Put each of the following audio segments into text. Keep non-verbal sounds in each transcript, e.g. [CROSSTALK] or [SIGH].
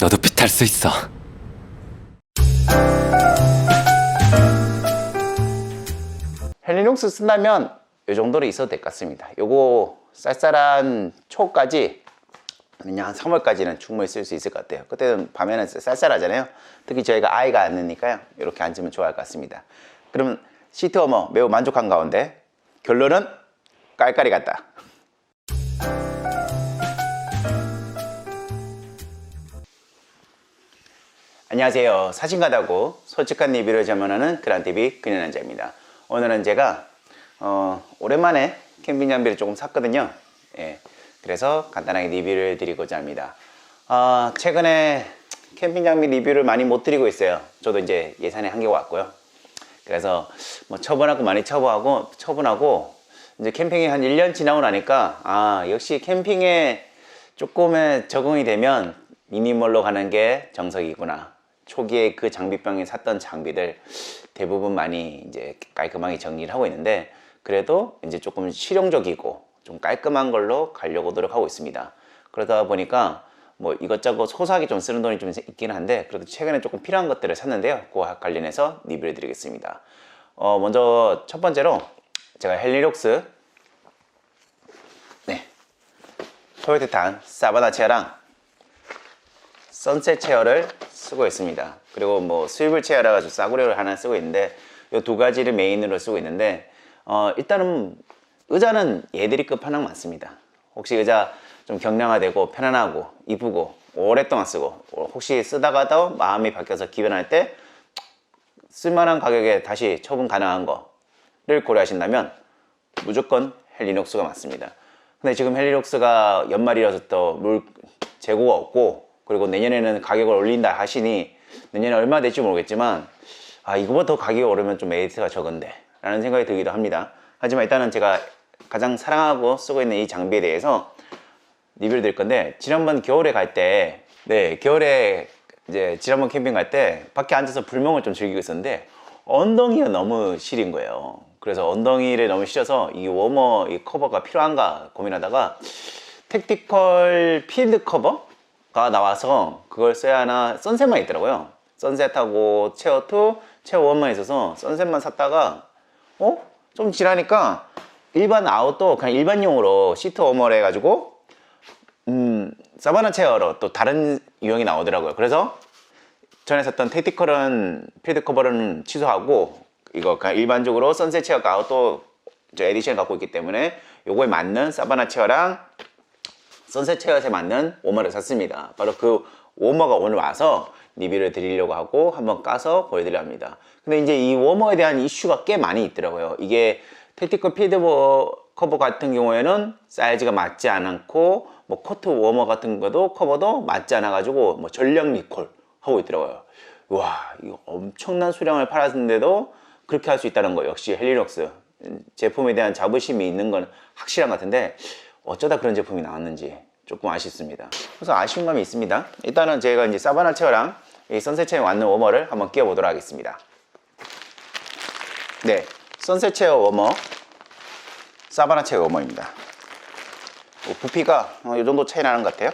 할 수 있어. 헬리눅스 쓴다면 이 정도로 있어도 될 것 같습니다. 요거 쌀쌀한 초까지 그냥 한 3월까지는 충분히 쓸 수 있을 것 같아요. 그때는 밤에는 쌀쌀하잖아요. 특히 저희가 아이가 안 느니까요. 이렇게 앉으면 좋아할 것 같습니다. 그러면 시트 워머 매우 만족한 가운데 결론은 깔깔이 같다. 안녕하세요. 사진가다고 솔직한 리뷰를 전문하는 그란TV 그녀남자입니다. 오늘은 제가 어, 오랜만에 캠핑 장비를 조금 샀거든요. 예, 그래서 간단하게 리뷰를 드리고자 합니다. 아, 최근에 캠핑 장비 리뷰를 많이 못 드리고 있어요. 저도 이제 예산에 한계가 왔고요. 그래서 뭐 처분하고 많이 처분하고 처분하고 이제 캠핑이 한 1년 지나고 나니까 아 역시 캠핑에 조금의 적응이 되면 미니멀로 가는 게 정석이구나. 초기에 그 장비병에 샀던 장비들 대부분 많이 이제 깔끔하게 정리를 하고 있는데 그래도 이제 조금 실용적이고 좀 깔끔한 걸로 가려고 노력하고 있습니다. 그러다 보니까 뭐 이것저것 소소하게 좀 쓰는 돈이 좀 있긴 한데 그래도 최근에 조금 필요한 것들을 샀는데요. 그와 관련해서 리뷰를 드리겠습니다. 어, 먼저 첫 번째로 제가 헬리록스 네 토요티탄 사바나 체어랑 선셋 체어를 쓰고 있습니다. 그리고 뭐 스위블 체어라 가지고 싸구려를 하나 쓰고 있는데 이 두 가지를 메인으로 쓰고 있는데 어, 일단은 의자는 얘들이 끝판왕 많습니다. 혹시 의자 좀 경량화되고 편안하고 이쁘고 오랫동안 쓰고 혹시 쓰다가도 마음이 바뀌어서 기변할 때 쓸만한 가격에 다시 처분 가능한 거를 고려하신다면 무조건 헬리녹스가 맞습니다. 근데 지금 헬리녹스가 연말이라서 또물 재고가 없고 그리고 내년에는 가격을 올린다 하시니 내년에 얼마 될지 모르겠지만 아 이거보다 더 가격이 오르면 좀 메리트가 적은데 라는 생각이 들기도 합니다. 하지만 일단은 제가 가장 사랑하고 쓰고 있는 이 장비에 대해서 리뷰를 드릴 건데 지난번 겨울에 갈 때 네 겨울에 이제 지난번 캠핑 갈 때 밖에 앉아서 불멍을 좀 즐기고 있었는데 엉덩이가 너무 시린 거예요. 그래서 엉덩이를 너무 시려서 이 워머 이 커버가 필요한가 고민하다가 택티컬 필드 커버 가 나와서 그걸 써야 하나 선셋만 있더라고요. 선셋하고 체어2, 체어1만 있어서 선셋만 샀다가 어? 좀 지나니까 일반 아웃도 그냥 일반용으로 시트 워머를 해가지고 음, 사바나 체어로 또 다른 유형이 나오더라고요. 그래서 전에 샀던 택티컬은 필드 커버는 취소하고 이거 그냥 일반적으로 선셋 체어가 아웃도 에디션 갖고 있기 때문에 요거에 맞는 사바나 체어랑 선셋 체어에 맞는 워머를 샀습니다. 바로 그 워머가 오늘 와서 리뷰를 드리려고 하고 한번 까서 보여드려 합니다. 근데 이제 이 워머에 대한 이슈가 꽤 많이 있더라고요. 이게 택티컬 필드 커버 같은 경우에는 사이즈가 맞지 않고 뭐 코트 워머 같은 것도 커버도 맞지 않아 가지고 뭐 전력 리콜 하고 있더라고요. 와 이거 엄청난 수량을 팔았는데도 그렇게 할 수 있다는 거 역시 헬리녹스 제품에 대한 자부심이 있는 건 확실한 것 같은데 어쩌다 그런 제품이 나왔는지 조금 아쉽습니다. 그래서 아쉬운 감이 있습니다. 일단은 제가 이제 사바나 체어랑 이 선셋 체어에 맞는 워머를 한번 끼워 보도록 하겠습니다. 네, 선셋 체어 워머, 사바나 체어 워머입니다. 뭐 부피가 어, 이 정도 차이 나는 것 같아요.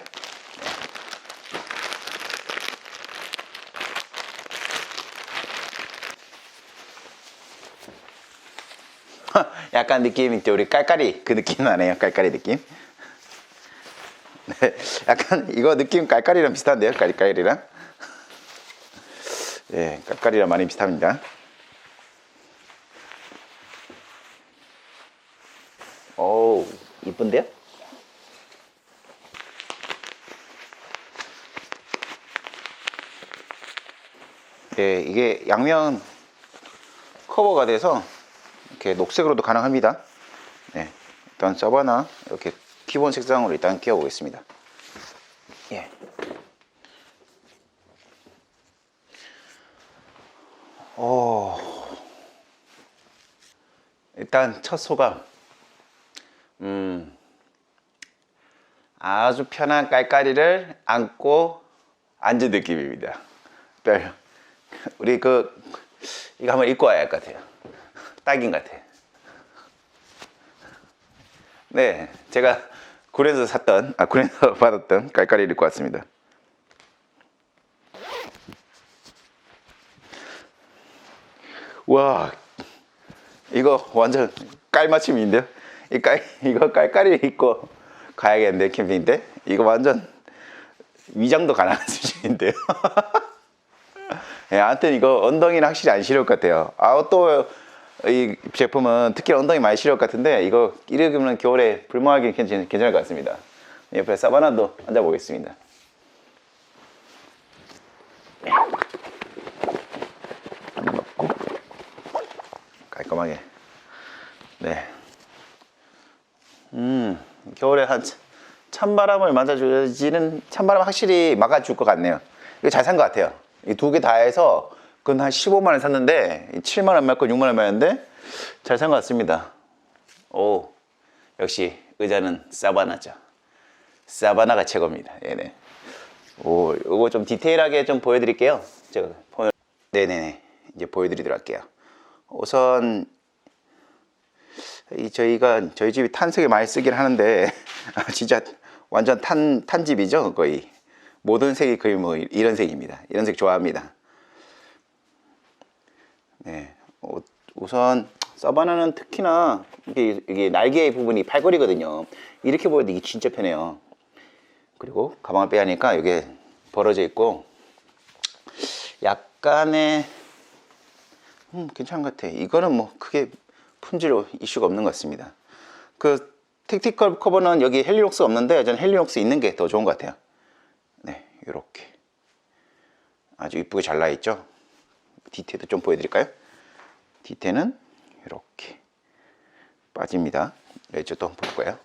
[LAUGHS] 약간 느낌이 있죠. 우리 깔깔이 그 느낌 나네요. 깔깔이 느낌. [LAUGHS] 네, 약간 이거 느낌 깔깔이랑 비슷한데요. 깔깔이랑. 예, 깔깔이랑 많이 비슷합니다. 오, 이쁜데요? 예, 이게 양면 커버가 돼서 이렇게 녹색으로도 가능합니다. 네, 일단 서바나 이렇게 기본 색상으로 일단 끼워 보겠습니다. 예. 오. 일단 첫 소감. 음. 아주 편한 깔깔이를 안고 앉은 느낌입니다. 별. 우리 그 이거 한번 입고 와야 할 것 같아요. 딱인 것 같아. 네, 제가 굴에서 샀던, 아, 굴에서 [LAUGHS] 받았던 깔깔이를 입고 왔습니다. 와, 이거 완전 깔맞춤인데요? 이 깔, 이거 깔깔이 입고 가야겠는데, 캠핑 때? 이거 완전 위장도 가능한 [LAUGHS] 수준인데요. [LAUGHS] 예, 아무튼 이거 엉덩이는 확실히 안 싫을 것 같아요. 아, 또 이 제품은 특히 엉덩이 많이 시려울 것 같은데 이거 이르면 겨울에 불멍하기 괜찮, 괜찮을 것 같습니다. 옆에 사바나도 앉아보겠습니다. 깔끔하게. 네. 음, 겨울에 한 찬- 찬바람을 맞아주지는 찬바람 확실히 막아줄 것 같네요. 이거 잘 산 것 같아요. 이 두 개 다 해서 그건 한 15만 원 샀는데 7만 원 맞고 6만 원 맞는데 잘 산 것 같습니다. 오, 역시 의자는 사바나죠. 사바나가 최고입니다. 네네. 오, 이거 좀 디테일하게 좀 보여드릴게요. 제가 폰을 네네네 이제 보여드리도록 할게요. 우선 이 저희가 저희 집이 탄색을 많이 쓰긴 하는데 [LAUGHS] 아, 진짜 완전 탄 탄집이죠 거의 모든 색이 거의 뭐 이런 색입니다. 이런 색 좋아합니다. 네, 어, 우선 서바나는 특히나 이게, 이게 날개 부분이 팔걸이거든요. 이렇게 보여도 이게 진짜 편해요. 그리고 가방을 빼야하니까 이게 벌어져 있고 약간의 음, 괜찮은 것 같아. 이거는 뭐 크게 품질 이슈가 없는 것 같습니다. 그 택티컬 커버는 여기 헬리녹스 없는데 저는 헬리녹스 있는 게 더 좋은 것 같아요. 네, 이렇게 아주 이쁘게 잘 나 있죠. 디테일도 좀 보여드릴까요? 디테일은 이렇게 빠집니다. 이쪽도 한번 볼 거예요.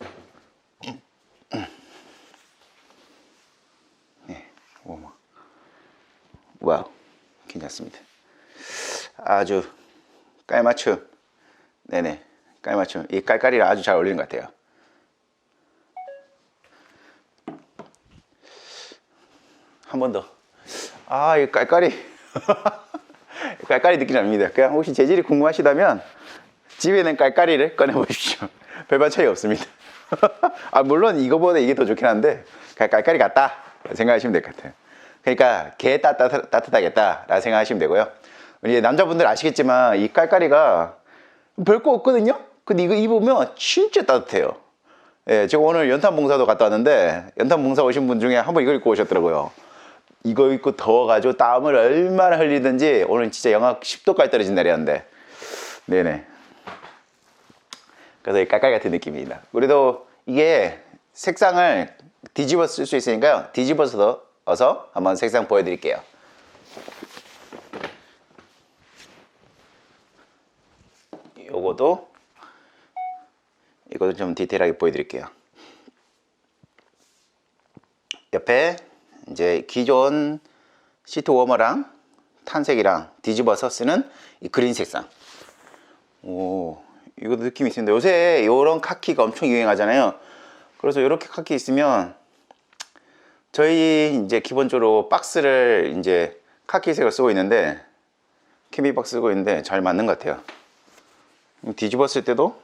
네, 오마. 와우, 괜찮습니다. 아주 깔맞춤. 네네, 깔맞춤. 이 깔깔이랑 아주 잘 어울리는 것 같아요. 한 번 더. 아, 이 깔깔이. [LAUGHS] 깔깔이 느낌 납니다. 그냥 혹시 재질이 궁금하시다면 집에 있는 깔깔이를 꺼내 보십시오. [LAUGHS] 별반 차이 없습니다. [LAUGHS] 아, 물론 이거보다 이게 더 좋긴 한데 깔깔이 같다 생각하시면 될 것 같아요. 그러니까 개 따뜻, 따뜻하겠다 라고 생각하시면 되고요. 우리 남자분들 아시겠지만 이 깔깔이가 별거 없거든요. 근데 이거 입으면 진짜 따뜻해요. 예, 제가 오늘 연탄 봉사도 갔다 왔는데 연탄 봉사 오신 분 중에 한번 이걸 입고 오셨더라고요. 이거 입고 더워가지고 땀을 얼마나 흘리든지 오늘 진짜 영하 10도까지 떨어진 날이었는데. 네네. 그래서 이 깔깔 같은 느낌입니다. 우리도 이게 색상을 뒤집어 쓸 수 있으니까요. 뒤집어서 어서 한번 색상 보여드릴게요. 요거도 이것도 좀 디테일하게 보여드릴게요. 옆에 이제 기존 시트 워머랑 탄색이랑 뒤집어서 쓰는 이 그린 색상. 오, 이것도 느낌이 있습니다. 요새 이런 카키가 엄청 유행하잖아요. 그래서 이렇게 카키 있으면 저희 이제 기본적으로 박스를 이제 카키색을 쓰고 있는데 캠비 박스 쓰고 있는데 잘 맞는 것 같아요. 뒤집었을 때도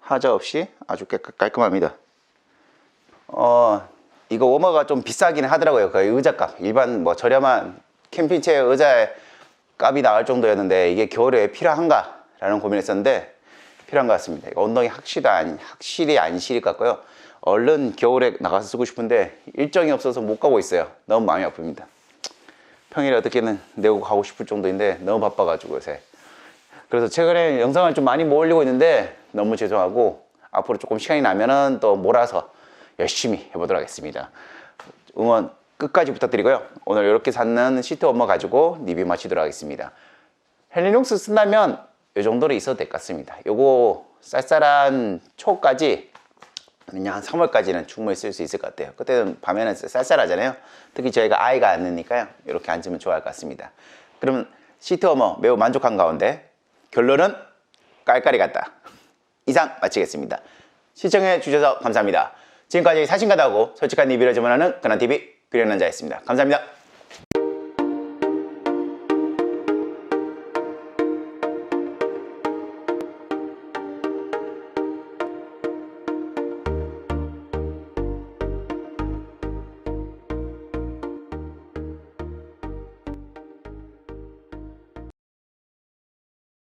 하자 없이 아주 깨- 깔끔합니다. 어, 이거 워머가 좀 비싸긴 하더라고요. 그 의자값. 일반 뭐 저렴한 캠핑체 의자의 값이 나올 정도였는데 이게 겨울에 필요한가? 라는 고민을 했었는데 필요한 것 같습니다. 엉덩이 확실히 안, 확실히 안 시릴 것 같고요. 얼른 겨울에 나가서 쓰고 싶은데 일정이 없어서 못 가고 있어요. 너무 마음이 아픕니다. 평일에 어떻게는 내고 가고 싶을 정도인데 너무 바빠가지고 요새. 그래서 최근에 영상을 좀 많이 못 올리고 있는데 너무 죄송하고 앞으로 조금 시간이 나면은 또 몰아서 열심히 해보도록 하겠습니다. 응원 끝까지 부탁드리고요. 오늘 이렇게 샀는 시트 워머 가지고 리뷰 마치도록 하겠습니다. 헬리녹스 쓴다면 이 정도는 있어도 될 것 같습니다. 요거 쌀쌀한 초까지 그냥 한 3월까지는 충분히 쓸 수 있을 것 같아요. 그때는 밤에는 쌀쌀하잖아요. 특히 저희가 아이가 안 느니까요. 이렇게 앉으면 좋아할 것 같습니다. 그러면 시트 워머 매우 만족한 가운데 결론은 깔깔이 같다. 이상 마치겠습니다. 시청해 주셔서 감사합니다. 지금까지 사신가다하고 솔직한 리뷰를 전문하는 근한TV 그려남자였습니다. 감사합니다.